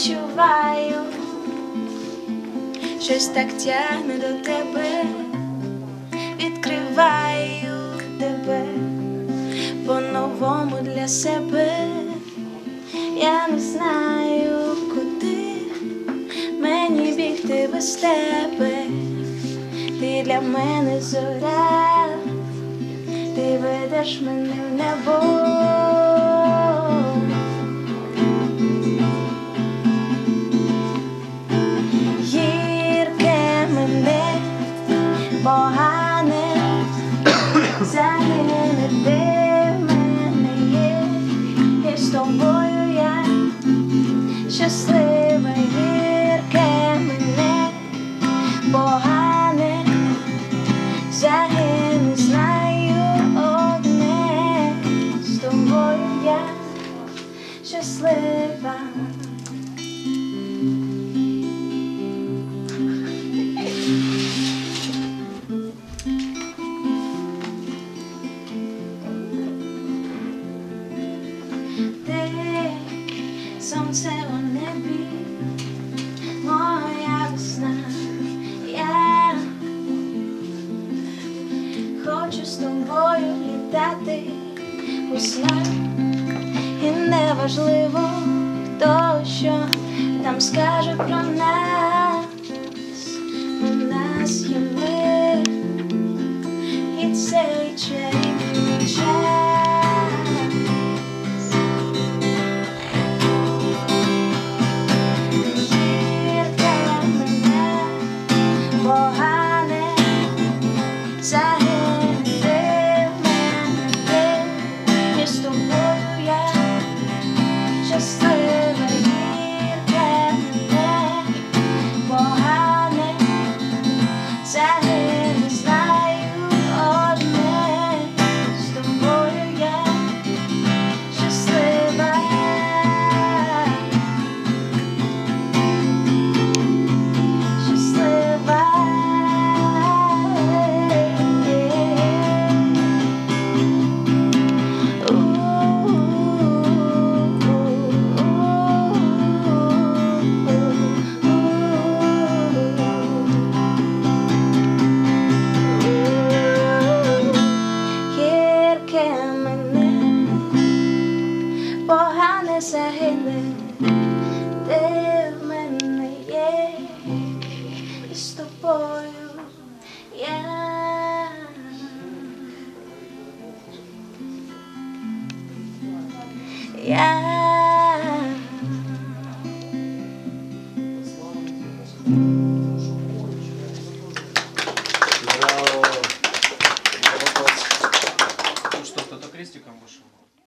відчуваю, щось так тягне до тебе, відкриваю тебе по-новому для себе. Я не знаю, куди мені бігти без тебе. Ти для мене зоря, ти ведеш мене в небо. Загине, в мене є, і з тобою я щаслива, гірке мене, погане, загине, знаю одне, з тобою я щаслива. Сонце у небі, моя весна, я хочу з тобою літати. У снах, і неважливо, хто що там скаже про нас, загине, μέσα είδε τελμένα γέκ στο πόλιο για για